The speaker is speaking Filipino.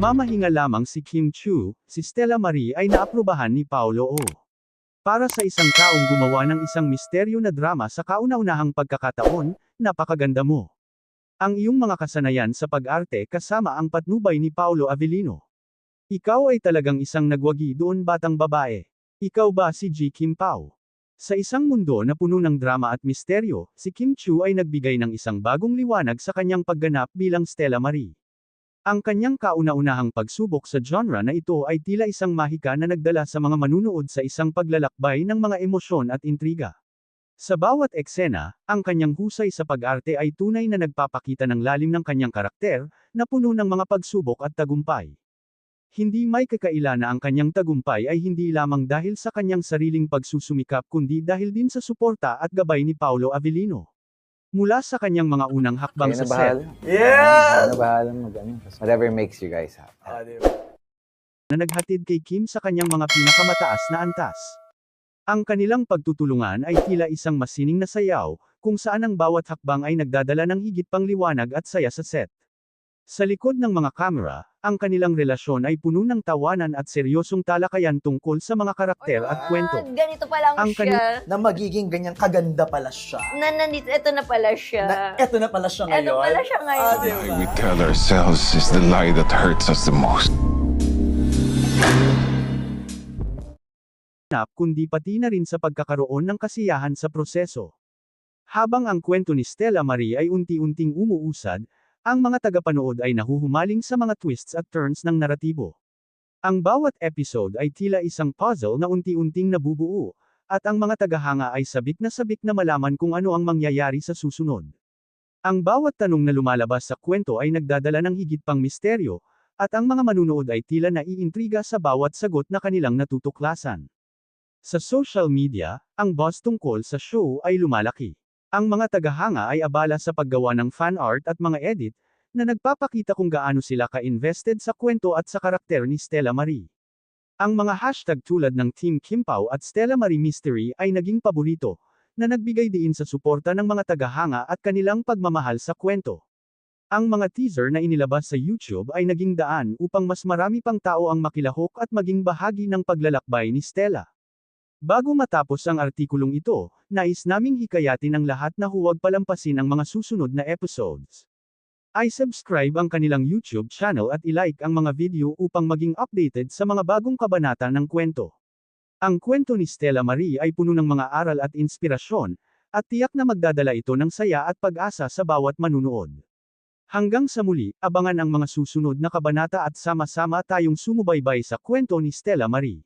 Nagmamahinga lamang si Kim Chu, si Stella Marie ay naaprubahan ni Paolo O. Para sa isang taong gumawa ng isang misteryo na drama sa kauna-unahang pagkakataon, napakaganda mo. Ang iyong mga kasanayan sa pag-arte kasama ang patnubay ni Paolo Avellino. Ikaw ay talagang isang nagwagi doon batang babae. Ikaw ba si G. Kim Pao? Sa isang mundo na puno ng drama at misteryo, si Kim Chu ay nagbigay ng isang bagong liwanag sa kanyang pagganap bilang Stella Marie. Ang kanyang kauna-unahang pagsubok sa genre na ito ay tila isang mahika na nagdala sa mga manunood sa isang paglalakbay ng mga emosyon at intriga. Sa bawat eksena, ang kanyang husay sa pag-arte ay tunay na nagpapakita ng lalim ng kanyang karakter, na puno ng mga pagsubok at tagumpay. Hindi may kakaila na ang kanyang tagumpay ay hindi lamang dahil sa kanyang sariling pagsusumikap kundi dahil din sa suporta at gabay ni Paolo Avellino. Mula sa kanyang mga unang hakbang Kayo sa set. Yes! Na bahala mag. Whatever makes you guys happy. Ah, di ba? na naghatid kay Kim sa kanyang mga pinakamataas na antas. Ang kanilang pagtutulungan ay tila isang masining na sayaw, kung saan ang bawat hakbang ay nagdadala ng higit pang liwanag at saya sa set. Sa likod ng mga kamera, ang kanilang relasyon ay puno ng tawanan at seryosong talakayan tungkol sa mga karakter at kwento. Ah, ganito pa lang Ang siya. Na magiging ganyang kaganda pala siya. Na, nandito, eto na pala siya. Na, eto na pala siya ngayon. Eto pala siya ngayon. Ah, di lie ba? we tell ourselves is the lie that hurts us the most. kundi pati na rin sa pagkakaroon ng kasiyahan sa proseso. Habang ang kwento ni Stella Marie ay unti-unting umuusad, ang mga tagapanood ay nahuhumaling sa mga twists at turns ng naratibo. Ang bawat episode ay tila isang puzzle na unti-unting nabubuo, at ang mga tagahanga ay sabik na sabik na malaman kung ano ang mangyayari sa susunod. Ang bawat tanong na lumalabas sa kwento ay nagdadala ng higit pang misteryo, at ang mga manunood ay tila naiintriga sa bawat sagot na kanilang natutuklasan. Sa social media, ang buzz tungkol sa show ay lumalaki. Ang mga tagahanga ay abala sa paggawa ng fan art at mga edit, na nagpapakita kung gaano sila ka-invested sa kwento at sa karakter ni Stella Marie. Ang mga hashtag tulad ng Team Kimpaw at Stella Marie Mystery ay naging paborito, na nagbigay diin sa suporta ng mga tagahanga at kanilang pagmamahal sa kwento. Ang mga teaser na inilabas sa YouTube ay naging daan upang mas marami pang tao ang makilahok at maging bahagi ng paglalakbay ni Stella. Bago matapos ang artikulong ito, nais naming hikayatin ang lahat na huwag palampasin ang mga susunod na episodes. I subscribe ang kanilang YouTube channel at ilike ang mga video upang maging updated sa mga bagong kabanata ng kwento. Ang kwento ni Stella Marie ay puno ng mga aral at inspirasyon, at tiyak na magdadala ito ng saya at pag-asa sa bawat manunood. Hanggang sa muli, abangan ang mga susunod na kabanata at sama-sama tayong sumubaybay sa kwento ni Stella Marie.